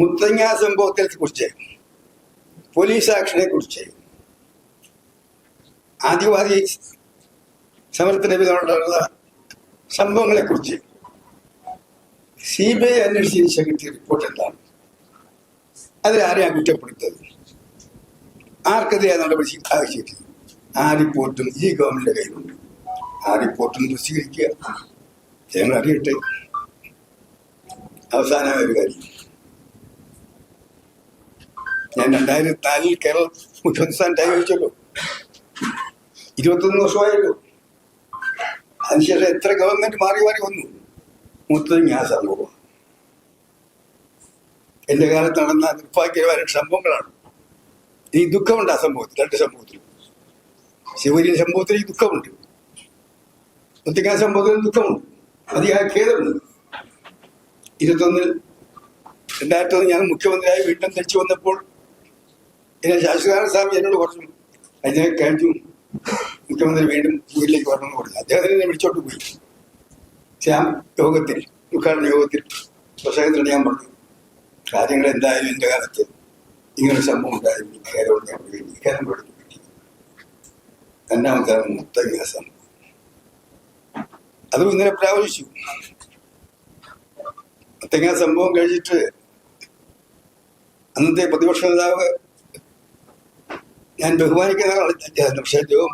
മുത്തങ്ങ സംഭവത്തെ കുറിച്ച് പോലീസ് ആക്ഷനെ കുറിച്ച്. ആദിവാസി സമരത്തിന് സംഭവങ്ങളെ കുറിച്ച്. സി ബി ഐ അന്വേഷിച്ചതിന് ശേഖരിച്ച റിപ്പോർട്ട് എന്താണ്? അതിലാരെയാണ് കുറ്റപ്പെടുത്തത്? ആർക്കെതിരെ നടപടി ആവശ്യമില്ല ആ റിപ്പോർട്ടും ഈ ഗവൺമെന്റിന്റെ കയ്യിലുണ്ട്. ആ റിപ്പോർട്ടും പ്രസിദ്ധീകരിക്കുക. ഞങ്ങൾ അറിയട്ടെ. അവസാനമായ ഒരു കാര്യം. ഞാൻ രണ്ടായിരത്തി നാലിൽ കേരള മുഖ്യമന്ത്രി സ്ഥാനത്തായി ചോദിച്ചല്ലോ ഇരുപത്തൊന്ന് വർഷമായല്ലോ. അതിനുശേഷം എത്ര ഗവൺമെന്റ് മാറി മാറി വന്നു? മൂത്തത് ഞാൻ സംഭവം എന്റെ കാലത്ത് നടന്ന നിർഭാഗ്യകരമായ സംഭവങ്ങളാണ്. ഈ ദുഃഖമുണ്ട് ആ സംഭവത്തിൽ രണ്ട് സംഭവത്തിൽ. ശിവരി സംഭവത്തിൽ ഈ ദുഃഖമുണ്ട്. മുത്തിക്കാൻ സംഭവത്തിൽ ദുഃഖമുണ്ട്. അതിയായ ഖേദമുണ്ട്. ഇരുപത്തൊന്നിൽ രണ്ടായിരത്തി ഒന്ന് ഞാൻ മുഖ്യമന്ത്രിയായി വീണ്ടും തിരിച്ചു വന്നപ്പോൾ എന്നെ ശാശ്വതാനന്ദ സ്വാമി എന്നോട് പറഞ്ഞു അതിനെ കഴിഞ്ഞു മുഖ്യമന്ത്രി വീണ്ടും വീട്ടിലേക്ക് വരണമെന്ന് പറഞ്ഞു. അദ്ദേഹത്തിന് എന്നെ വിളിച്ചോട്ട് പോയി. ശ്യാം യോഗത്തിൽ ഉദ്ഘാടന യോഗത്തിൽ പ്രസംഗത്തിൽ ഞാൻ പറഞ്ഞു കാര്യങ്ങൾ എന്തായാലും എന്റെ കാലത്ത് ഇങ്ങനെ സംഭവം ഉണ്ടായിരുന്നു. കേരളം ഞാൻ കേരളം കൊടുത്തു കിട്ടി രണ്ടാമത്തെ മുത്തങ്ങ സംഭവം അതും ഇന്നലെ പ്രാവശ്യം മുത്തങ്ങ സംഭവം കഴിച്ചിട്ട് അന്നത്തെ പ്രതിപക്ഷ നേതാവ് ഞാൻ ബഹുമാനിക്കുന്ന ആളാണ് പക്ഷേ അദ്ദേഹം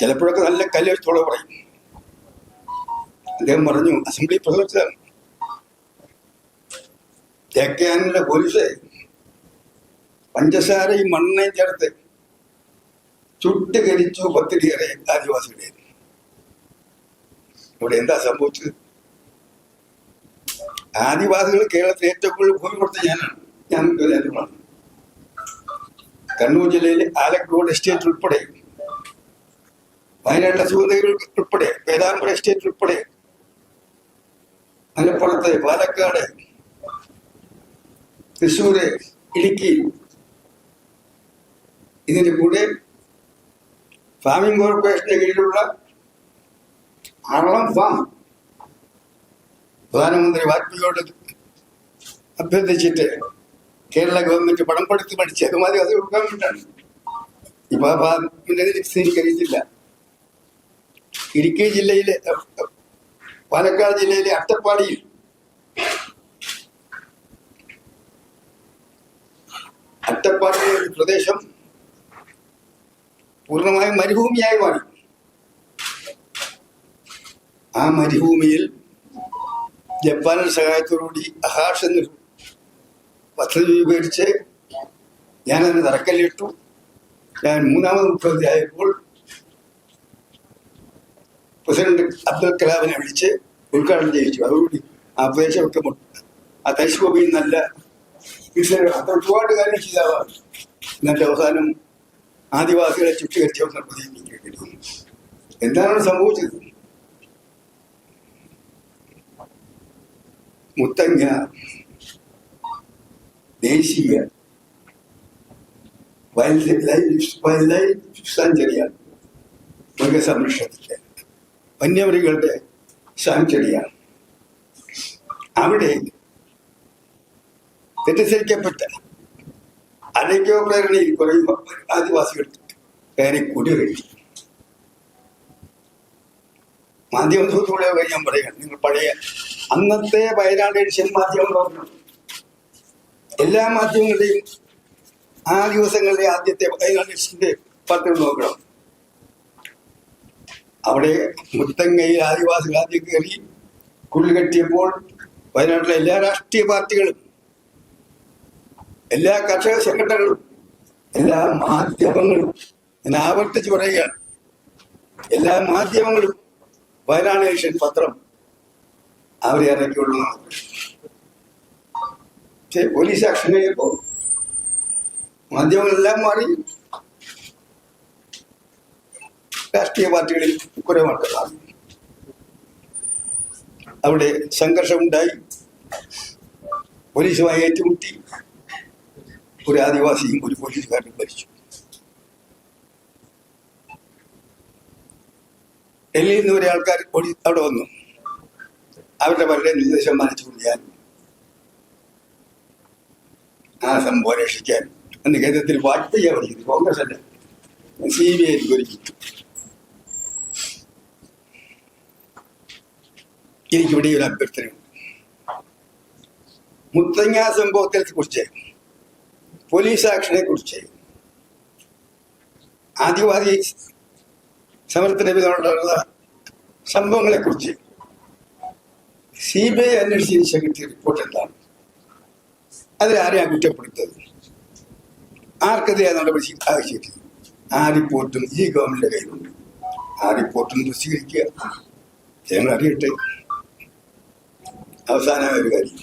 ചിലപ്പോഴൊക്കെ നല്ല കല്യാണത്തോടെ പറയും. അദ്ദേഹം പറഞ്ഞു അസംബ്ലി പ്രസംഗിച്ചതാണ് തേക്കാനുള്ള പോലീസ് പഞ്ചസാരയും മണ്ണയും ചേർത്ത് ചുട്ട് കരിച്ചു പത്തിരിയേറെ ആദിവാസികളെ ഇവിടെ എന്താ സംഭവിച്ചത്? ആദിവാസികൾ കേരളത്തിൽ ഏറ്റവും കൂടുതൽ ഭൂമി കൊടുത്ത ഞാനാണ്. ഞാൻ രാജ്യമാണ് കണ്ണൂർ ജില്ലയിലെ ആലക്കോട് എസ്റ്റേറ്റ് ഉൾപ്പെടെ വയനാട്ടിലെ സുഗന്ധകൾ ഉൾപ്പെടെ വേദാമ്പുര എസ്റ്റേറ്റ് ഉൾപ്പെടെ മലപ്പുറത്ത് പാലക്കാട് തൃശ്ശൂര് ഇടുക്കി ഇതിന് കൂടെ ഫാമിംഗ് കോർപ്പറേഷന്റെ കീഴിലുള്ള അറളം ഫാം പ്രധാനമന്ത്രി വാജ്പേയിയോട് അഭ്യർത്ഥിച്ചിട്ട് കേരള ഗവൺമെന്റ് പണം കൊടുത്ത് പഠിച്ചത് മതി അത് വേണ്ടിയിട്ടാണ് ഇപ്പൊ എനിക്കറിയത്തില്ല ഇടുക്കി ജില്ലയിലെ പാലക്കാട് ജില്ലയിലെ അട്ടപ്പാടിയിൽ അട്ടപ്പാടിയിലെ ഒരു പ്രദേശം പൂർണമായും മരുഭൂമിയായി മാറി ആ മരുഭൂമിയിൽ ജപ്പാനിൽ സഹായത്തോടുകൂടി അഹാഷ് എന്നൊരു പദ്ധതി രൂപീകരിച്ച് ഞാനതിന് തറക്കല്ലിട്ടു. ഞാൻ മൂന്നാമത് മുഖ്യമന്ത്രി ആയപ്പോൾ പ്രസിഡന്റ് അബ്ദുൽ കലാമിനെ വിളിച്ച് ഉദ്ഘാടനം ചെയ്യിച്ചു. അതുകൂടി ആ പ്രദേശമൊക്കെ ആ തരിശുഭൂമിയിൽ നല്ല ഒരുപാട് കാര്യം ചെയ്താവാണ് എന്നിട്ട് അവസാനം ആദിവാസികളെ ചുറ്റികരിച്ച പ്രതീക്ഷിക്കുന്നു. എന്താണ് സംഭവിച്ചത്? മുത്തങ്ങ ദേശീയ വൈൽഡ് ലൈഫ് വൈൽഡ് ലൈഫ് സാഞ്ചുറിയാണ് മൃഗസംരക്ഷണത്തിലെ വന്യമൃഗങ്ങളുടെ സാഞ്ചുറിയാണ് അവിടെ തെറ്റിദ്ധരിക്കപ്പെട്ട അനൈക്യോ പ്രേരണയിൽ കുറെ ആദിവാസികൾ കയറി കുടിയൊഴിച്ചു മാധ്യമ സുഹൃത്തുക്കളെ ഞാൻ പറയാം നിങ്ങൾ പഴയ അന്നത്തെ വയനാട് എഡിഷൻ മാധ്യമം എല്ലാ മാധ്യമങ്ങളുടെയും ആ ദിവസങ്ങളിലെ ആദ്യത്തെ വയനാട് പത്രം നോക്കണം. അവിടെ മുത്തങ്ങയിൽ ആദിവാസികൾ ആദ്യം കയറി കുള്ളി കെട്ടിയപ്പോൾ വയനാട്ടിലെ എല്ലാ രാഷ്ട്രീയ പാർട്ടികളും എല്ലാ കർഷക സംഘടനകളും എല്ലാ മാധ്യമങ്ങളും ഞാൻ ആവർത്തിച്ച് പറയുകയാണ്. എല്ലാ മാധ്യമങ്ങളും വയനാട് ഏഷ്യൻ പത്രം അവരെ ഇറക്കിയുള്ളൂ പക്ഷേ പോലീസ് ആക്ഷൻ കഴിയുമ്പോൾ മാധ്യമങ്ങളെല്ലാം മാറി. രാഷ്ട്രീയ പാർട്ടികളിൽ കുറേ മാറ്റം അവിടെ സംഘർഷമുണ്ടായി. പോലീസുമായി ഏറ്റുമുട്ടി. ഒരു ആദിവാസിയും ഒരു പോലീസുകാരനും മരിച്ചു. ഡൽഹിയിൽ നിന്ന് ഒരാൾക്കാർ അവിടെ വന്നു. അവരുടെ പലരുടെ നിർദ്ദേശം മാനിച്ചുകൊണ്ട് ഞാൻ ആ സംഭവം രക്ഷിക്കാൻ അന്ന് കേന്ദ്രത്തിൽ വാജ്പേയി പഠിക്കുന്നു കോൺഗ്രസ് അല്ല. സി ബി ഐ ഒരുക്കി എനിക്കിവിടെ ഒരു അഭ്യർത്ഥനയുണ്ട്. മുത്തങ്ങ സംഭവത്തെ കുറിച്ച് പോലീസ് ആക്ഷനെ കുറിച്ച് ആദിവാസി സമരത്തിനെതിരെയുള്ള സംഭവങ്ങളെ കുറിച്ച് സി ബി ഐ അന്വേഷിച്ചതിന് ശേഷം കിട്ടിയ റിപ്പോർട്ട് എന്താണ്? അതിലാരെയാണ് കുറ്റപ്പെടുത്തത് ആർക്കെതിരെ നടപടി ആവശ്യമില്ല ആ റിപ്പോർട്ടും ഈ ഗവൺമെന്റിന്റെ കയ്യിലുണ്ട്. ആ റിപ്പോർട്ടും പ്രസിദ്ധീകരിക്കുക ജനങ്ങൾ അറിയട്ടെ. അവസാനമായ ഒരു കാര്യം.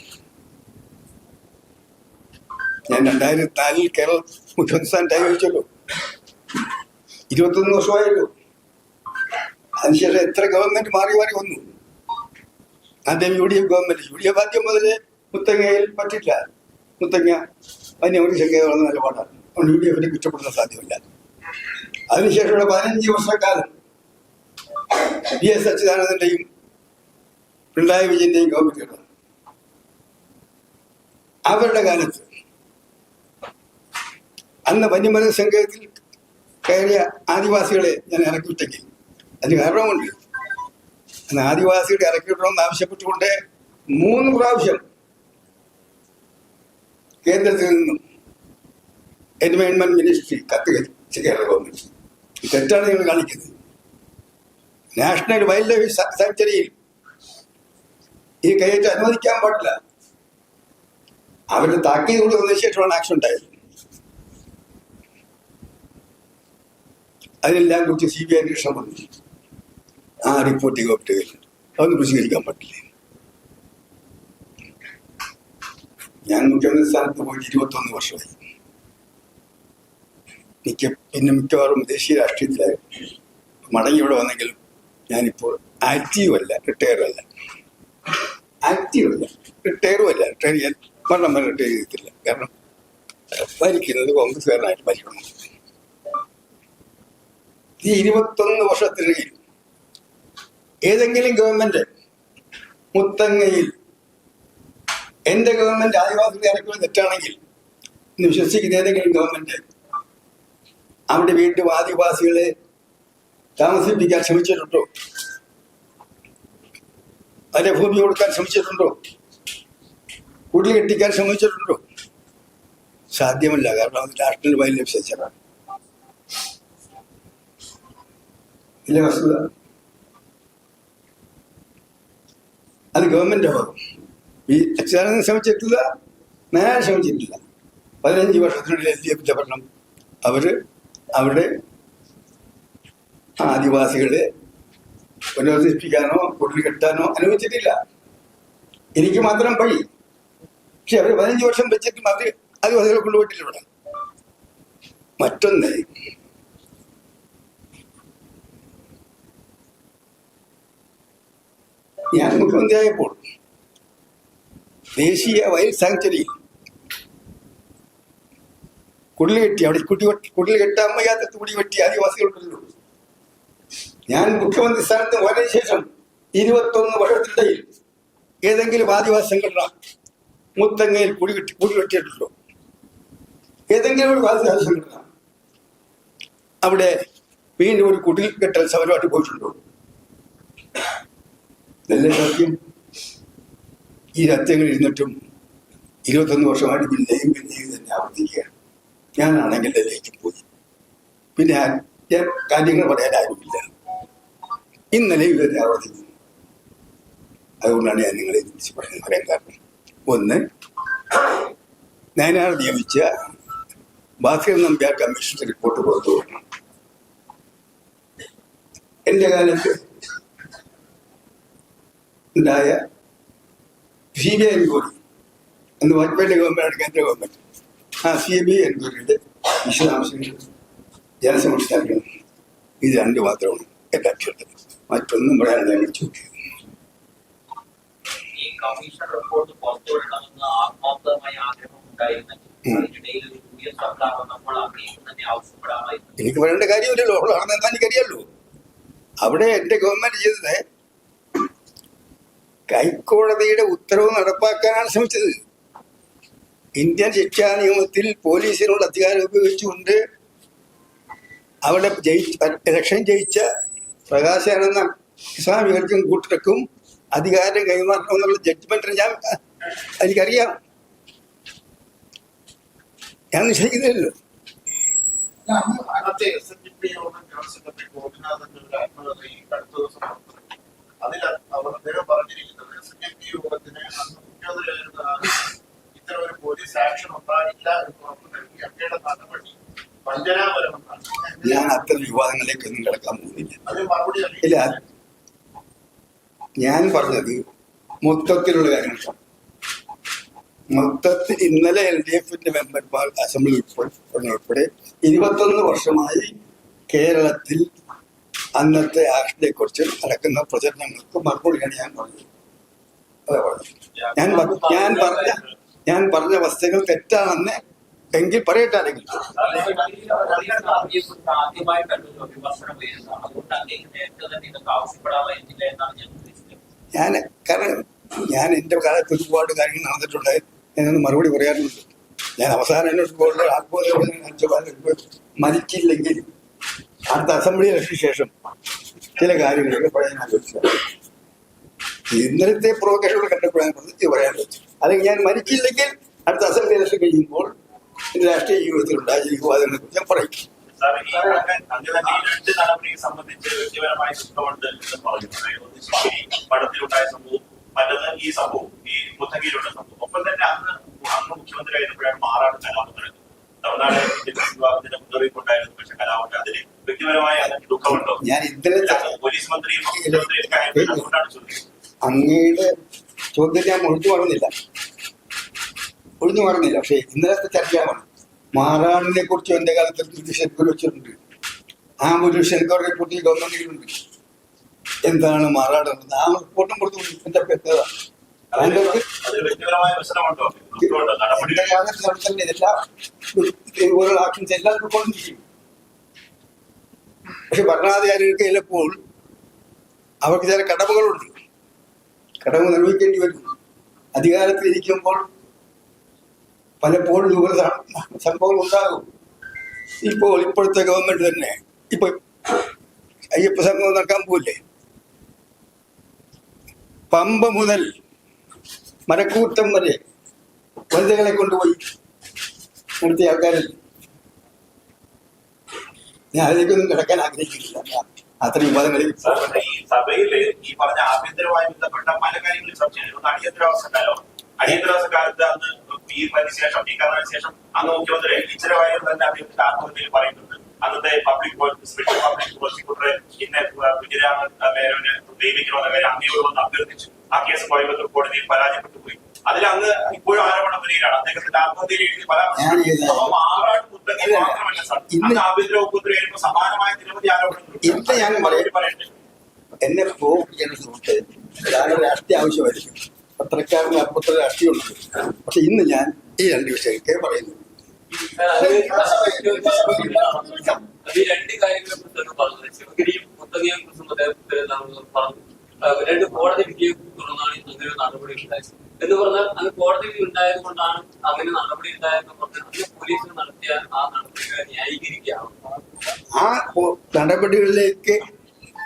ഞാൻ രണ്ടായിരത്തി നാലിൽ കേരള മുഖ്യമന്ത്രി സ്ഥാനത്തായി വഹിച്ചല്ലോ ഇരുപത്തൊന്ന് വർഷമായല്ലോ. അതിനുശേഷം എത്ര ഗവൺമെന്റ് മാറി മാറി വന്നു. ആദ്യം U D F government U D F ആദ്യം മുതലേ മുത്തങ്ങയിൽ പറ്റില്ല മുത്തങ്ങ ശങ്കയെ വളർന്ന നിലപാടാണ് യു ഡി എഫിനെ കുറ്റപ്പെടുത്താൻ സാധ്യമല്ല. അതിനുശേഷമുള്ള പതിനഞ്ച് വർഷക്കാലം വി എസ് അച്യുതാനന്ദന്റെയും പിണറായി വിജയന്റെയും ഗവൺമെന്റുകളാണ് അവരുടെ കാലത്ത് അന്ന് വന്യമൃഗസംഘത്തിൽ കയറിയ ആദിവാസികളെ ഞാൻ ഇറക്കി വിട്ടെങ്കിൽ അതിന് കാരണമുണ്ട്. അന്ന് ആദിവാസികളെ ഇറക്കി വിടണമെന്ന് ആവശ്യപ്പെട്ടുകൊണ്ട് മൂന്ന് പ്രാവശ്യം കേന്ദ്രത്തിൽ നിന്നും എൻവയോൺമെന്റ് മിനിസ്ട്രി കത്ത് കത്തിച്ച് കേരള ഗവൺമെന്റ് തെറ്റാണ് നിങ്ങൾ കാണിക്കുന്നത്. നാഷണൽ വൈൽഡ് ലൈഫ് സാങ്ച്വറിയിൽ ഈ കയ്യേറ്റം അനുവദിക്കാൻ പാടില്ല. അവരുടെ താക്കീത് കൂടി വന്നതിന് ശേഷമാണ് ആക്ഷൻ ഉണ്ടായത്. അതിനെല്ലാം കുറിച്ച് സി ബി ഐ അന്വേഷണം വന്നിട്ടുണ്ട് ആ റിപ്പോർട്ട് ഗവൺമെന്റ് അതൊന്നും പ്രസിദ്ധീകരിക്കാൻ പറ്റില്ല ഞാൻ മുഖ്യമന്ത്രി സ്ഥാനത്ത് പോയിട്ട് ഇരുപത്തൊന്ന് വർഷമായി. മിക്ക പിന്നെ മിക്കവാറും ദേശീയ രാഷ്ട്രീയത്തിലായിരുന്നു മടങ്ങി ഇവിടെ വന്നെങ്കിലും ഞാനിപ്പോൾ ആക്റ്റീവ് അല്ല റിട്ടയർ അല്ല. ആക്റ്റീവ് അല്ല റിട്ടയറും അല്ല റിട്ടയർ ചെയ്യാൻ മരണം വരെ റിട്ടയർ ചെയ്തിട്ടില്ല. കാരണം ഭരിക്കുന്നത് കോൺഗ്രസ്സുകാരനായിട്ട് ഭരിക്കണം. ഈ ഇരുപത്തൊന്ന് വർഷത്തിനിടയിൽ ഏതെങ്കിലും ഗവൺമെന്റ് മുത്തങ്ങയിൽ എന്റെ ഗവൺമെന്റ് ആദിവാസികളെ ഇറക്കുന്നത് തെറ്റാണെങ്കിൽ ഇന്ന് വിശ്വസിക്കുന്ന ഏതെങ്കിലും ഗവൺമെന്റ് അവിടെ വീണ്ടും ആദിവാസികളെ താമസിപ്പിക്കാൻ ശ്രമിച്ചിട്ടുണ്ടോ? അതിന്റെ ഭൂമി കൊടുക്കാൻ ശ്രമിച്ചിട്ടുണ്ടോ? കുടി കെട്ടിക്കാൻ ശ്രമിച്ചിട്ടുണ്ടോ? സാധ്യമല്ല കാരണം അത് നാഷണൽ വൈൽഡ് ലൈഫ് സെഞ്ചറാണ് ഇല്ല വസ്തുത. അത് ഗവൺമെന്റ് ഭാഗം ഈ അച്യുതാനന്ദൻ ശ്രമിച്ചിട്ടില്ല നേരെ ശ്രമിച്ചിട്ടില്ല. പതിനഞ്ച് വർഷത്തിനുള്ളിൽ എൽ ഡി എഫിന്റെ ഭരണം. അവർ അവിടെ ആദിവാസികളെ പുനരധിപ്പിക്കാനോ കുടിൽ കെട്ടാനോ അനുവദിച്ചിട്ടില്ല. എനിക്ക് മാത്രം പഴി പക്ഷെ അവർ പതിനഞ്ച് വർഷം വെച്ചിട്ടും അവർ ആദിവാസികളെ കൊണ്ടുപോയിട്ടില്ല ഇവിടെ. മറ്റൊന്ന് ഞാൻ മുഖ്യമന്ത്രിയായപ്പോൾ ദേശീയ വൈൽഡ് സാങ്ച്വറി. കുടിൽ കെട്ടി അവിടെ കുട്ടി കുടിൽ കെട്ടാൻ വയ്യാത്ത കുടി വെട്ടി ആദിവാസികൾക്കുള്ളൂ. ഞാൻ മുഖ്യമന്ത്രി സ്ഥാനത്ത് വന്നതിന് ശേഷം ഇരുപത്തൊന്ന് വർഷത്തിനിടയിൽ ഏതെങ്കിലും ആദിവാസി സംഘടന മുത്തങ്ങയിൽ കുടി കെട്ടി കുടി കെട്ടിയിട്ടുണ്ടോ ഏതെങ്കിലും ഒരു ആദിവാസി സംഘടന അവിടെ വീണ്ടും ഒരു കുടിൽ കെട്ടൽ സമരമായിട്ട് പോയിട്ടുണ്ടോ? നല്ല സത്യം ഈ രത്യങ്ങൾ ഇരുന്നിട്ടും ഇരുപത്തൊന്ന് വർഷമായിട്ട് പിന്നെയും പിന്നെയും തന്നെ ആവർത്തിക്കുകയാണ്. ഞാനാണെങ്കിൽ ഡൽഹിക്ക് പോയി. പിന്നെ ഞാൻ കാര്യങ്ങൾ പറയാൻ ആരുമില്ല. ഇന്നലെ ഇവരെ ആവർത്തിക്കുന്നു. അതുകൊണ്ടാണ് ഞാൻ നിങ്ങളെ വിളിച്ച് പറയാൻ പറയാൻ കാരണം. ഒന്ന് നയനാർ നിയമിച്ച ഭാസ്കർ നമ്പ്യാർ കമ്മീഷന്റെ റിപ്പോർട്ട് പുറത്തു വരണം. എന്റെ കാലത്ത് ഉണ്ടായ സി ബി ഐ എൻക്വയറി എന്ന് വാജ്പേയിയുടെ ഗവൺമെന്റാണ് കേന്ദ്ര ഗവൺമെന്റ് ആ സി ബി ഐ എൻക്വയറിയുടെ വിശദാംശങ്ങൾ. ജനസമക്ഷത്തിലാക്കണം ഇത് രണ്ട് മാത്രമാണ് എന്റെ അഭ്യർത്ഥന മറ്റൊന്നും പറയാനുള്ള ഞാൻ ചോദിക്കുന്നത് കമ്മീഷൻ റിപ്പോർട്ട് പുറത്തുവിടണമെന്ന് ആത്മാർത്ഥമായ ആഗ്രഹം ഉണ്ടായിരുന്നെങ്കിൽ ഉം. അതിനിടയിൽ ഒരു യു ഡി എഫ് സർക്കാർ വന്നപ്പോൾ അങ്ങേക്കും തന്നെ ആവശ്യപ്പെടാമായിരുന്നു. എനിക്ക് പറയേണ്ട കാര്യമില്ലല്ലോ. അവളാണെന്ന് അവിടെ എന്റെ ഗവൺമെന്റ് ചെയ്തത് ഹൈക്കോടതിയുടെ ഉത്തരവ് നടപ്പാക്കാനാണ് ശ്രമിച്ചത് ഇന്ത്യൻ ശിക്ഷാ നിയമത്തിൽ പോലീസിനുള്ള അധികാരം ഉപയോഗിച്ചുകൊണ്ട് അവിടെ ജയിച്ച ഇലക്ഷൻ ജയിച്ച പ്രകാശാനന്ദ ഇസ്ലാമികർക്കും കൂട്ടർക്കും അധികാരം കൈമാറണം എന്നുള്ള ജഡ്ജ്മെന്റിന് ഞാൻ എനിക്കറിയാം ഞാൻ നിശ്ചയിക്കുന്നില്ലല്ലോ അന്നത്തെ അടുത്ത ദിവസം. അതിൽ അവർ അദ്ദേഹം പറഞ്ഞിരിക്കുന്നത്. എസ് എൻ ഡി യോഗത്തിന് മുഖ്യമന്ത്രിയായിരുന്ന ഇത്തരം ഒരു പോലീസ് ആക്ഷൻ ഉണ്ടാകില്ല എന്ന് ഉറപ്പ് നൽകി അങ്ങയുടെ നടപടി വഞ്ചനാപരമെന്നാണ് ഞാൻ അത്തരം വിവാദങ്ങളിലേക്ക് ഒന്നും കിടക്കാൻ പോകുന്നില്ല. അതിന് മറുപടി ഇല്ല ഞാൻ പറഞ്ഞത് മൊത്തത്തിലുള്ള കാര്യങ്ങൾ മൊത്തത്തിൽ ഇന്നലെ എൽ ഡി എഫിന്റെ മെമ്പർമാർ അസംബ്ലി ഉൾപ്പെടെ ഉൾപ്പെടെ ഇരുപത്തൊന്ന് വർഷമായി കേരളത്തിൽ അന്നത്തെ ആക്ഷനെ കുറിച്ച് നടക്കുന്ന പ്രചരണങ്ങൾക്ക് മറുപടിയാണ് ഞാൻ പറഞ്ഞത് ഞാൻ ഞാൻ പറഞ്ഞ ഞാൻ പറഞ്ഞ വസ്തുക്കൾ തെറ്റാണെന്ന് എങ്കിൽ പറയട്ടെ അല്ലെങ്കിൽ ഞാൻ കാരണം ഞാൻ എന്റെ കാലത്ത് ഒരുപാട് കാര്യങ്ങൾ നടന്നിട്ടുണ്ട് എന്നൊന്ന് മറുപടി പറയാറുണ്ട്. ഞാൻ അവസാനം എന്നോട് പോകുന്ന ആത്മഹത്യ മരിച്ചില്ലെങ്കിൽ അടുത്ത അസംബ്ലി ഇലക്ഷന് ശേഷം ചില കാര്യങ്ങളൊക്കെ പറയാൻ ആലോചിച്ചു ഇന്നലത്തെ പ്രൊവക്കേഷനോട് കണ്ടപ്പോഴാണ് പ്രതിജ്ഞ പറയാൻ പറ്റും അല്ലെങ്കിൽ ഞാൻ മരിച്ചില്ലെങ്കിൽ അടുത്ത അസംബ്ലി ഇലക്ഷൻ കഴിയുമ്പോൾ രാഷ്ട്രീയ ജീവിതത്തിൽ ഉണ്ടായ അതിനെ കുറിച്ച് ഞാൻ പറയും. രണ്ട് സംബന്ധിച്ച് വ്യക്തിപരമായ എന്ന് പറഞ്ഞു പടത്തിലുണ്ടായ സംഭവം ഈ സംഭവം ഈ മുത്തങ്ങയിലുള്ള സംഭവം ഒപ്പം തന്നെ അന്ന് അന്ന് മുഖ്യമന്ത്രി ആയിരുന്നപ്പോഴാണ് മാറാട് കലാപം നടക്കുന്നത്. തമിഴ്നാട് പക്ഷെ വ്യക്തിപരമായ ദുഃഖമുണ്ടോ? ഞാൻ ഇന്നലെ പോലീസ് മന്ത്രിയും മുഖ്യമന്ത്രിയും അതുകൊണ്ടാണ് അങ്ങയുടെ ചോദ്യം ഞാൻ ഒഴിഞ്ഞു മാറുന്നില്ല. ഒഴിഞ്ഞു മാറുന്നില്ല. പക്ഷെ ഇന്നലത്തെ ചർച്ചയാണ് മാറാടിനെ കുറിച്ച് എന്റെ കാലത്ത് ബ്രിട്ടീഷ് വെച്ചിട്ടുണ്ട്. ആ ഒരു ശരിക്കും റിപ്പോർട്ടിൽ ഗവൺമെന്റിലുണ്ട് എന്താണ് മാറാട് ആ റിപ്പോർട്ടും കൊടുത്തു. എന്റെ വ്യക്തത ആക്ഷൻസ് എല്ലാം പക്ഷെ ഭരണാധികാരികൾക്ക് ചിലപ്പോൾ അവർക്ക് ചില കടമകളുണ്ട്. കടമ നിർവഹിക്കേണ്ടി വരും. അധികാരത്തിലിരിക്കുമ്പോൾ പലപ്പോഴും ദൂര സംഭവങ്ങൾ ഉണ്ടാകും. ഇപ്പോൾ ഇപ്പോഴത്തെ ഗവൺമെന്റ് തന്നെ ഇപ്പൊ അയ്യപ്പ സംഘം നടക്കാൻ പോവില്ലേ? പമ്പ മുതൽ മരക്കൂട്ടം വരെ വനിതകളെ കൊണ്ടുപോയി നടത്തിയ ആൾക്കാരിൽ ഞാൻ അതിലേക്കൊന്നും കിടക്കാൻ ആഗ്രഹിക്കുന്നില്ല. അത്ര വിവാദങ്ങളിൽ. സാറിന്റെ ഈ പറഞ്ഞ പല കാര്യങ്ങളും അടിയന്തരാവസ്ഥ കാലം അടിയന്തരാവസ്ഥ കാലത്ത് അന്ന് ഈ ശേഷം അന്നത്തെ പബ്ലിക് സ്പെഷ്യൽ പബ്ലിക് ആ കേസ് കോയമ്പത്തൂർ കോടതിയിൽ പരാജയപ്പെട്ടു പോയി അതിൽ അങ്ങ് ഇപ്പോഴും ആരോപണം വരികയാണ് അദ്ദേഹത്തിന്റെ ആത്മഹത്യയിൽ എഴുതി പല. മാത്രമല്ല സാർ ഇന്ന് അന്ന് ആഭ്യന്തര വകുപ്പ് വരുമ്പോൾ സമാനമായ നിരവധി ആരോപണങ്ങൾ ഞാൻ പറയും. പറയട്ടെ എന്നെ പ്രൂവ് ചെയ്യുന്ന സുഹൃത്തെ ഞാനൊരു രാഷ്ട്രീയ ആവശ്യമായിരിക്കും പത്രക്കാരന് അപ്പുറത്തെ രാഷ്ട്രീയമുണ്ട് പക്ഷെ ഇന്ന് ഞാൻ ഈ രണ്ട് വിഷയത്തെ പറയുന്നു ഈ രണ്ട് കാര്യങ്ങളെ കുറിച്ചാണ് പറഞ്ഞത് ശിവഗിരിയും മുത്തങ്ങയെ കുറിച്ചും അദ്ദേഹത്തിന് പറഞ്ഞു രണ്ട് കോടതി വിധിയെ തുടർന്നാണ് അങ്ങനെ നടപടി ഉണ്ടായത്. എന്ന് പറഞ്ഞാൽ അത് കോടതി വിധി ഉണ്ടായത് കൊണ്ടാണ് അങ്ങനെ നടപടി ഉണ്ടായെന്ന് പറഞ്ഞാൽ അന്ന് പോലീസ് നടത്തിയ ആ നടപടികളെ ന്യായീകരിക്കുകയാണ്. ആ നടപടികളിലേക്ക്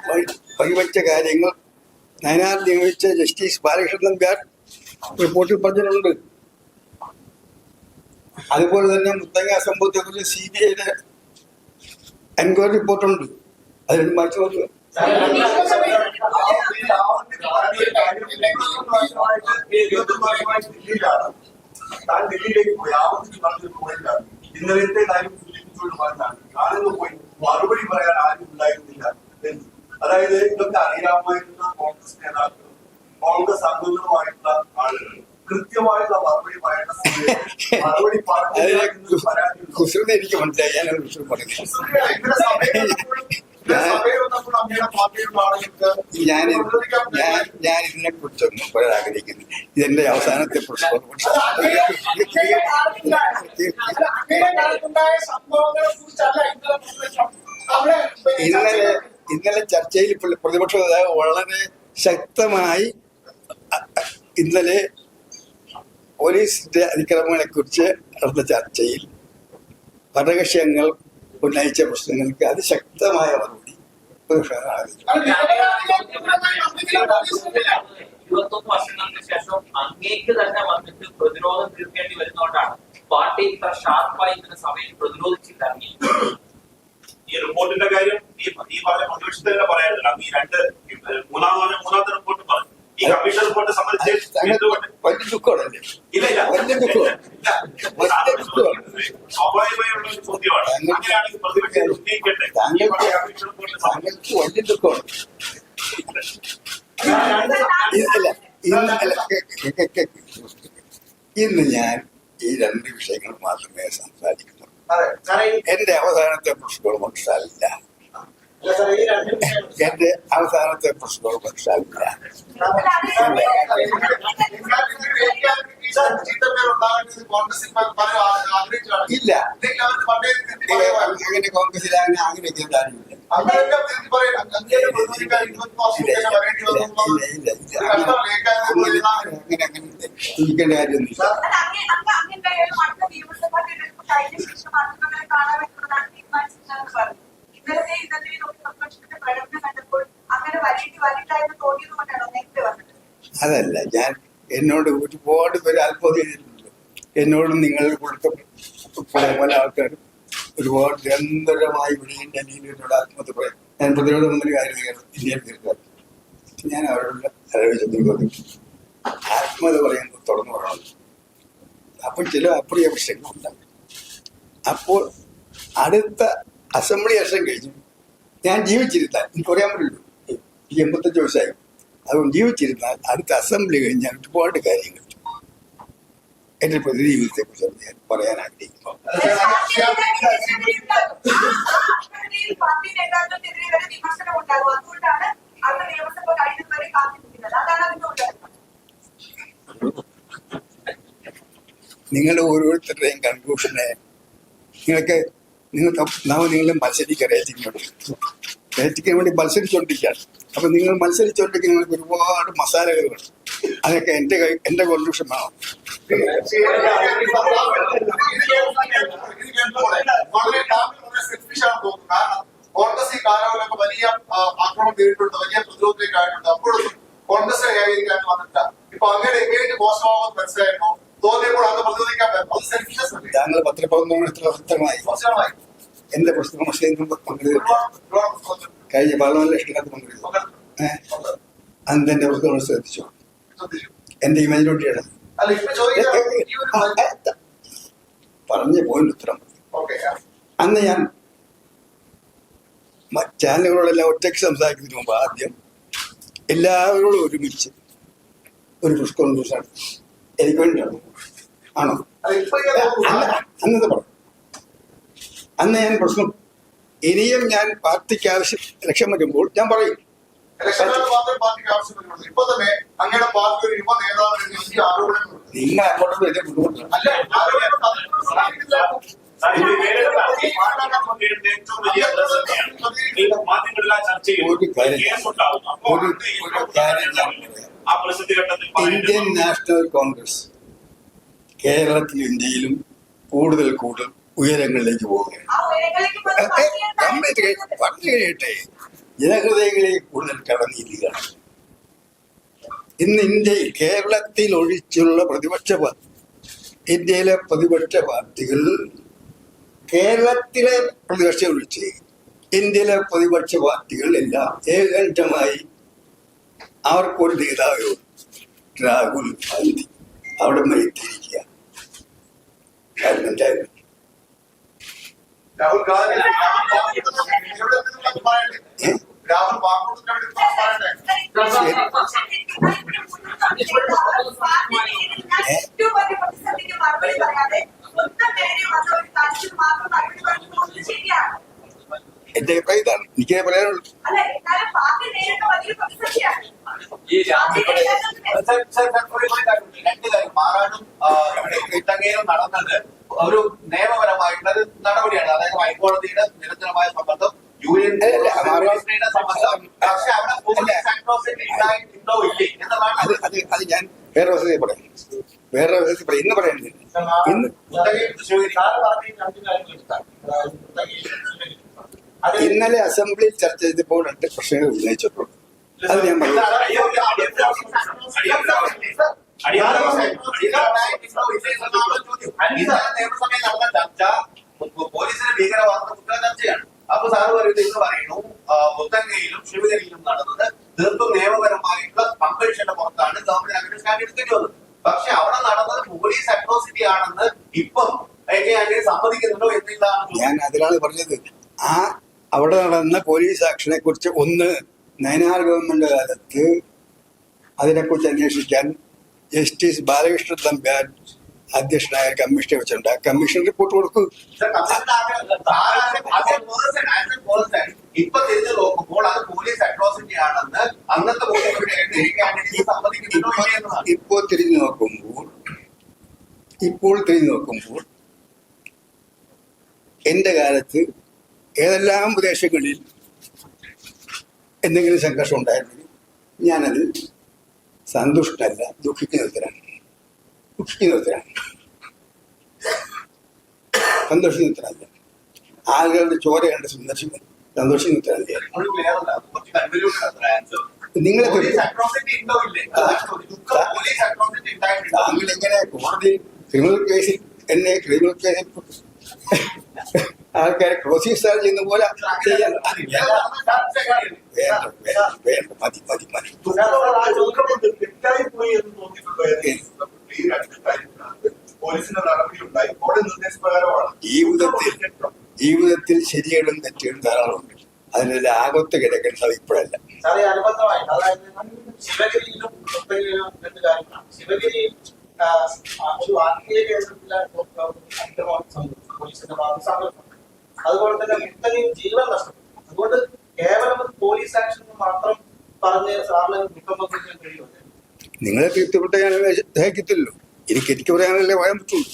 പരിവച്ച വഴിവെച്ച കാര്യങ്ങൾ നയനാർ നിയമിച്ച ജസ്റ്റിസ് ബാലകൃഷ്ണൻ ഗാർ റിപ്പോർട്ടിൽ പറഞ്ഞിട്ടുണ്ട്. അതുപോലെ തന്നെ മുത്തങ്ങ സംഭവത്തെ കുറിച്ച് സി ബി ഐയുടെ എൻക്വയറി റിപ്പോർട്ടുണ്ട്. അതിൽ മാറ്റി നോക്കുക താൻ ദില്ലിയിലേക്ക് പോയി ആവർത്തിച്ച് പറഞ്ഞിട്ട് പോയില്ല ഇന്നലത്തെ കാര്യം സൂചിപ്പിച്ചുകൊണ്ട് പറഞ്ഞാണ് ഞാനിന്ന് പോയി മറുപടി പറയാൻ ആരും ഉണ്ടായിരുന്നില്ല അതായത് ഇതൊക്കെ അറിയാമായിരുന്ന കോൺഗ്രസ് നേതാക്കളും കോൺഗ്രസ് അംഗങ്ങളുമായിട്ടുള്ള ആളുകൾ കൃത്യമായിട്ടുള്ള മറുപടി പറയേണ്ട മറുപടി എന്നൊരു പരാതി എനിക്ക് മനസ്സിലായി ഞാൻ ആളുകൾക്ക് ഞാൻ ഞാൻ ഞാൻ ഇതിനെ കുറിച്ചൊന്നും പറയാൻ ആഗ്രഹിക്കുന്നു ഇതെന്റെ അവസാനത്തെ ഇന്നലെ ഇന്നലെ ചർച്ചയിൽ പ്രതിപക്ഷ വളരെ ശക്തമായി ഇന്നലെ പോലീസിന്റെ അതിക്രമങ്ങളെ കുറിച്ച് നടന്ന ചർച്ചയിൽ ഭരണകക്ഷിയങ്ങൾ ഉന്നയിച്ച പ്രശ്നങ്ങൾക്ക് അതിശക്തമായ മറുപടി ഇരുപത്തൊന്ന് വർഷങ്ങൾക്ക് ശേഷം അങ്ങേക്ക് തന്നെ വന്നിട്ട് പ്രതിരോധം തീർക്കേണ്ടി വരുന്നതുകൊണ്ടാണ് പാർട്ടി ഇത്ര ഷാർപ്പായി ഇതിന് സമയം പ്രതിരോധിച്ചില്ല ഈ റിപ്പോർട്ടിന്റെ കാര്യം ഈ ഈ പറഞ്ഞ പ്രതിപക്ഷത്തെ തന്നെ പറയാനില്ല ഈ രണ്ട് മൂന്നാമത് മൂന്നാമത്തെ റിപ്പോർട്ട് പറഞ്ഞു ഈ കമ്മീഷൻ റിപ്പോർട്ട് സംബന്ധിച്ച് എന്തുകൊണ്ട് വലിയ ദുഃഖമാണ് ഇല്ല ഇല്ല വലിയ ദുഃഖമാണ് സ്വാഭാവികമായുള്ള ഒരു ചോദ്യമാണ് അങ്ങനെയാണെങ്കിൽ പ്രതിപക്ഷം ഉന്നയിക്കട്ടെ ഈ പറഞ്ഞ കമ്മീഷൻ റിപ്പോർട്ട് സംബന്ധിച്ച് താങ്കൾക്ക് വലിയ ദുഃഖമാണ് ഇല്ല ഇന്ന് ഞാൻ ഈ രണ്ട് വിഷയങ്ങൾ മാത്രമേ സംസാരിക്കുന്നുള്ളൂ. എന്റെ അവസാനത്തെ പ്രശ്നങ്ങൾ മനസ്സിലാവില്ല എന്റെ അവസാനത്തെ പ്രശ്നവും മനസ്സിലാവില്ല ഇല്ല. അങ്ങനെ കോൺഗ്രസിൽ അങ്ങനെ അങ്ങനെ അങ്ങനെ അങ്ങനെ ചിന്തിക്കേണ്ട കാര്യമൊന്നുമില്ല. അതല്ല ഞാൻ എന്നോട് ഒരുപാട് പേര് അത്ഭുതം എന്നോടും നിങ്ങൾ കൊടുത്ത പല ആൾക്കാരും ഒരുപാട് നിരന്തരമായി വിളിയും ഡൽഹിയിൽ എന്നോട് ആത്മഹത്യ പറയാം. ഞാൻ പ്രതിരോധ മന്ത്രി കാര്യം ഇന്ത്യയിൽ തീർക്കാൻ ഞാൻ അവരോട് ആലോചിച്ചു ആത്മഹത്യ പറയുമ്പോൾ തുറന്നു പറയണം. അപ്പോൾ ചില അപ്രിയ പ്രശ്നങ്ങളുണ്ടാകും അപ്പോൾ അടുത്ത അസംബ്ലി ഇലക്ഷൻ കഴിഞ്ഞു. ഞാൻ ജീവിച്ചിരുത്താൻ എനിക്ക് പറയാൻ പറ്റുള്ളൂ എൺപത്തഞ്ച് വയസ്സായി അതുകൊണ്ട് ജീവിച്ചിരുന്നാൽ അടുത്ത അസംബ്ലി കഴിഞ്ഞാൽ ഒരുപാട് കാര്യങ്ങൾ. എന്റെ പ്രതിജീവിതത്തെ കുറിച്ച് ഞാൻ പറയാൻ ആഗ്രഹിക്കുന്നു. നിങ്ങളുടെ ഓരോരുത്തരുടെയും കൺക്ലൂഷനെ നിങ്ങൾക്ക് നിങ്ങൾ നാം നിങ്ങൾ മത്സരിക്കുക റേറ്റിംഗ് വേണ്ടി മത്സരിച്ചുകൊണ്ടിരിക്കുകയാണ്. അപ്പൊ നിങ്ങൾ മത്സരിച്ചുകൊണ്ടിരിക്കുന്ന നിങ്ങൾക്ക് ഒരുപാട് മസാലകൾ വേണം അതൊക്കെ എന്റെ കൈ എന്റെ കോൺട്രിബ്യൂഷൻ വേണം. കോൺഗ്രസ് ഈ കാലങ്ങളിലൊക്കെ വലിയ ആ, ആക്രമണം നേരിട്ടുണ്ട് വലിയ പ്രതിരോധത്തിലേക്ക് ആയിട്ടുണ്ട് അപ്പോഴും കോൺഗ്രസ് ഏകീകരിക്കാൻ വന്നിട്ടില്ല ഇപ്പൊ അങ്ങനെ ഇമേജ് മോശമാകുമെന്ന് മനസ്സിലായിരുന്നു തോന്നിയപ്പോൾ അത് പ്രതിരോധിക്കാൻ പറ്റും അത് സെൽഫിഷസ് അല്ലേ താങ്കൾ പത്രപ്രവർത്തനം എത്ര മോശമായി എന്റെ പ്രശ്ന പ്രശ്നം പങ്കെടുത്തു കഴിഞ്ഞ പാർലമെന്റ് ലക്ഷത്തിനകത്ത് പങ്കെടുത്തു അന്ന് എന്റെ പ്രശ്നം ശ്രദ്ധിച്ചു. എന്റെ ഇമേജിലോട്ടിയാണ് ഈ ഒരു പറഞ്ഞ പോയിന്റ് ഉത്തരം. അന്ന് ഞാൻ ചാനലുകളോടെല്ലാം ഒറ്റയ്ക്ക് സംസാരിക്കുന്നതിന് മുമ്പ് ആദ്യം എല്ലാവരോടും ഒരുമിച്ച് ഒരു പ്രസ് കോൺഫറൻസ് നടത്തി. എനിക്ക് വേണ്ടിയാണ് ആണോ? അന്നത്തെ പറഞ്ഞു. അന്ന് ഞാൻ പ്രശ്നം ഇനിയും ഞാൻ പാർട്ടിക്ക് ആവശ്യം ലക്ഷ്യം വരുമ്പോൾ ഞാൻ പറയും നിങ്ങൾ അങ്ങോട്ട് വലിയ ബുദ്ധിമുട്ടാണ് അല്ല ആരോപണം അതിനോട് സാധിക്കില്ല. സാർ, ഇത് നേരിടുന്ന ഈ പാർലമെന്റ് നേരിടുന്ന ഏറ്റവും വലിയ പ്രതിസന്ധിയാണ്. ഈ മാധ്യമങ്ങളെല്ലാം ചർച്ച ഒരു ചെയ്യുന്നു കാര്യം- കേസുണ്ടാവും അപ്പോൾ ഒരു- അത് ഈ ഒരു കാര്യം ഞാൻ പറയാം. ആ പ്രതിസന്ധി ഘട്ടത്തിൽ ഇന്ത്യൻ നാഷണൽ കോൺഗ്രസ് കേരളത്തിലും ഇന്ത്യയിലും കൂടുതൽ കൂടുതൽ ഉയരങ്ങളിലേക്ക് പോവുകയാണ്. പറഞ്ഞു കഴിയട്ടെ കൂടുതൽ കടന്നിരിക്കുകയാണ്. ഇന്ന് ഇന്ത്യയിൽ കേരളത്തിൽ ഒഴിച്ചുള്ള പ്രതിപക്ഷ പാർട്ടി ഇന്ത്യയിലെ പ്രതിപക്ഷ പാർട്ടികൾ കേരളത്തിലെ പ്രതിപക്ഷം ഒഴിച്ച് ഇന്ത്യയിലെ പ്രതിപക്ഷ പാർട്ടികൾ എല്ലാം ഏകകണ്ഠമായി അവർക്കൊരു നേതാവ് രാഹുൽ ഗാന്ധി അവിടെ മരിത്തിരിക്കുക ഗവൺമെന്റായിരുന്നു രാഹുൽ ഗാന്ധി രാഹുൽ മറുപടി പറയാതെ സ്വന്തം നേരെ വന്ന ഒരു മാത്രം മറുപടി പറയുന്നത് ശരിയാണ് എന്റെ അഭിപ്രായം ഇതാണ് എനിക്ക് പറയാനുള്ളൂ. ഈ രണ്ട് കാര്യം. മാറാനും ഇട്ടങ്ങേലും നടന്നത് ഒരു നിയമപരമായിട്ടുള്ള ഒരു നടപടിയാണ്. അതായത് ഹൈക്കോടതിയുടെ നിരന്തരമായ സമ്മർദ്ദം യൂണിയൻ സമ്മർദ്ദം. പക്ഷെ അവിടെ അത് എന്നതാണ് അത് അത് ഞാൻ വേറെ വസതി പറയാം. വേറെ വസതി പറയാം. ഇന്ന് പറയുന്നില്ല ഇന്ന് ഇന്നലെ അസംബ്ലിയിൽ ചർച്ച ചെയ്തപ്പോൾ രണ്ട് പ്രശ്നങ്ങൾ ഉന്നയിച്ചിട്ടുണ്ട് അത് ഞാൻ പറഞ്ഞു നിയമസഭയിൽ നടന്ന ചർച്ച പോലീസിന് ഭീകരവാദ കുറ്റ ചർച്ചയാണ് അപ്പൊ സാറ് പറയുന്നത് ഇന്ന് പറയുന്നു മുത്തങ്ങയിലും ശിവഗിരിയിലും നടന്നത് തീർത്തും നിയമപരമായിട്ടുള്ള കമ്പൽഷന്റെ പുറത്താണ് ഗവൺമെന്റ് അങ്ങനെ സ്റ്റാൻഡ് എടുക്കേണ്ടി വന്നത് പക്ഷെ അവിടെ നടന്നത് പോലീസ് അട്രോസിറ്റി ആണെന്ന് ഇപ്പം എ കെ ആന്റണി സമ്മതിക്കുന്നുണ്ടോ എന്നില്ല ഞാൻ അതിലാണ് പറഞ്ഞത് ആ അവിടെ നടന്ന പോലീസ് ആക്ഷനെ കുറിച്ച് ഒന്ന് നയനാർ ഗവൺമെന്റ് കാലത്ത് അതിനെക്കുറിച്ച് അന്വേഷിക്കാൻ ജസ്റ്റിസ് ബാലകൃഷ്ണൻ തമ്പ്യാൻ അധ്യക്ഷനായ കമ്മീഷനെ വെച്ചിട്ടുണ്ട്. ആ കമ്മീഷൻ റിപ്പോർട്ട് കൊടുക്കും. ഇപ്പൊ തിരിഞ്ഞു നോക്കുമ്പോൾ അത് പോലീസ് അട്രോസിറ്റി ആണെന്ന് അന്നത്തെ ഇപ്പോൾ തിരിഞ്ഞു നോക്കുമ്പോൾ ഇപ്പോൾ തിരിഞ്ഞു നോക്കുമ്പോൾ എന്റെ കാലത്ത് ഏതെല്ലാം പ്രദേശങ്ങളിൽ എന്തെങ്കിലും സംഘർഷം ഉണ്ടായിരുന്നു? ഞാനത് സന്തുഷ്ടല്ല ദുഃഖിക്കുന്നവരാണ് ദുഃഖിക്കുന്നവരാണ് സന്തോഷിക്കുന്നവരല്ല ആളുകളുടെ ചോര കണ്ട് സന്ദർശിക്കുന്നു ആൻസർ നിങ്ങളെ താങ്കൾ എങ്ങനെ കോടതി ക്രിമിനൽ കേസിൽ എന്നെ ക്രിമിനൽ കേസിൽ ആൾക്കാരെ ക്രോസിംഗ് സ്റ്റാർ ചെയ്യുന്ന പോലെ ജീവിതത്തിൽ ജീവിതത്തിൽ ശരികളും തെറ്റുകളും ധാരാളമുണ്ട്. അതിനെല്ലാം ആകത്ത് കിടക്കേണ്ടത് ഇപ്പോഴല്ല. ശിവഗിരിയിലും മുത്തങ്ങയിലും രണ്ട് കാര്യങ്ങളാണ്. ശിവഗിരി ആ, ആ, ഒരു ആത്മീയ കേന്ദ്രത്തിലെ അക്രമം സംഭവിച്ചു. പോലീസിന്റെ ഭാഗത്ത് സംഭവിച്ചു അതുപോലെ തന്നെ മുത്തങ്ങയും ജീവൻ നഷ്ടപ്പെട്ടു. അതുകൊണ്ട് കേവലം പോലീസ് ആക്ഷൻ മാത്രം പറഞ്ഞ് സാറിന് കുറ്റം കഴിയുമല്ലേ നിങ്ങളെ തീർച്ചപ്പെട്ട ഞാൻ ദഹിക്കത്തില്ലല്ലോ. എനിക്ക് എനിക്ക് പറയാനല്ലേ പറയാൻ പറ്റുള്ളൂ.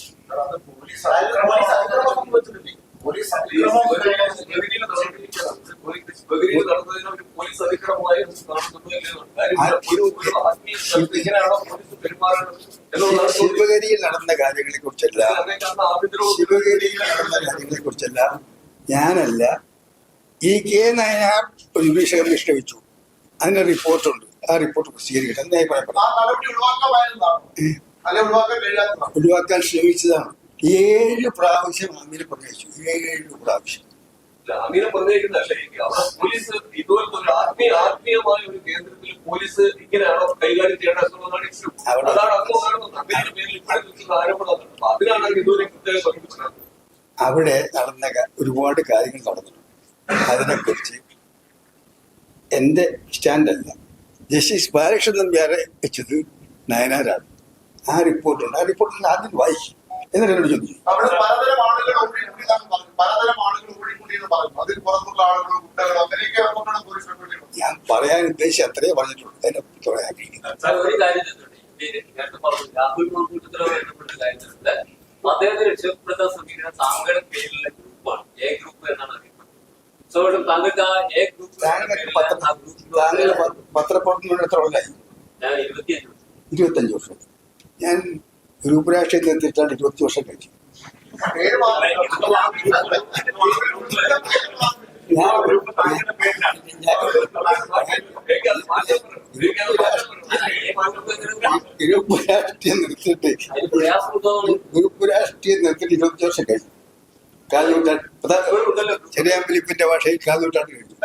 ശിവഗിരിയിൽ നടന്ന കാര്യങ്ങളെ കുറിച്ചല്ല ശിവഗിരിയിലുള്ള ആഭ്യന്തരവും ശിവഗിരിയിൽ നടന്ന കാര്യങ്ങളെ കുറിച്ചല്ല ഞാനല്ല. ഈ കെ നയനാർ ഒരു വിഷയം വെച്ചു അതിന്റെ റിപ്പോർട്ടുണ്ട്. ആ റിപ്പോർട്ട് പ്രസിദ്ധീകരിക്കട്ടെ. എന്തായി ഞാൻ ആ പറയാം നടപടി ഒഴിവാക്കാമായിരുന്നതാണ് അല്ലെ ഒഴിവാക്കാൻ ശ്രമിച്ചതാണ്. ഏഴ് പ്രാവശ്യം അങ്ങനെ പ്രവേശിച്ചു ഏഴ് പ്രാവശ്യം. അങ്ങനെ പറഞ്ഞേക്കുന്നതല്ല എനിക്ക് അവിടെ പോലീസ് ഇതുപോലത്തെ ഒരു ആത്മീയ ആത്മീയമായ ഒരു കേന്ദ്രത്തിൽ പോലീസ് ഇങ്ങനെയാണോ കൈകാര്യം ചെയ്യേണ്ട എന്നുള്ളതാണ് ഇഷ്യൂ. അതാണ് അക്രമമാണെന്ന് അങ്ങനെ പേരിൽ ഇവിടെ നിൽക്കുന്ന ആരോപണം അതിനാണ് ഇതുവരെ പ്രത്യേകം പഠിപ്പിച്ചത് അവിടെ നടന്ന ഒരുപാട് കാര്യങ്ങൾ നടന്നിട്ടുണ്ട് അതിനെക്കുറിച്ച് എന്റെ സ്റ്റാൻഡല്ല. ജസ്റ്റിസ് ബാലകൃഷ്ണൻ നമ്പ്യാരെ വെച്ചത് നയനാരാണ്. ആ റിപ്പോർട്ടുണ്ട്. ആ റിപ്പോർട്ടിൽ ആദ്യം വായിക്കും എന്നിട്ട് എന്നോട് ചോദിച്ചു ഞാൻ പറയാൻ ഉദ്ദേശിച്ച അത്രേ പറഞ്ഞിട്ടുള്ളൂ. എന്നെ പറയാൻ ആഗ്രഹിക്കുന്നത് അദ്ദേഹത്തെ രക്ഷപ്പെടുത്താൻ ശ്രമിക്കുന്ന താങ്കളുടെ പേരിലെ ഗ്രൂപ്പാണ്. എ ഗ്രൂപ്പ് എന്നാണ് അറിയപ്പെടുന്നത്. സോ ഇവിടെ താങ്കൾക്ക് ആ എ ഗ്രൂപ്പ് താങ്കൾ പത്ര താങ്കൾ പത്രപ്രവർത്തനം എത്ര കൊല്ലായി? ഞാൻ ഇരുപത്തിയഞ്ച് വർഷം. ഞാൻ ഗ്രൂപ്പ് രാഷ്ട്രീയത്തിൽ എത്തിയിട്ടാണ് ഇരുപത്തി വർഷം കഴിച്ചു പേര് ഞാൻ ഗ്രൂപ്പ് രാഷ്ട്രീയം നിർത്തിയിട്ട് പ്രയാസമുണ്ടോ ഗ്രൂപ്പ് രാഷ്ട്രീയം നിർത്തിയിട്ട് ഇരുപത്തി വർഷം കഴിഞ്ഞു. കാൽനൂറ്റാണ്ട് ചെറിയാൻ ഫിലിപ്പിന്റെ ഭാഷയിൽ കാൽനൂറ്റാണ്ട് കഴിഞ്ഞു.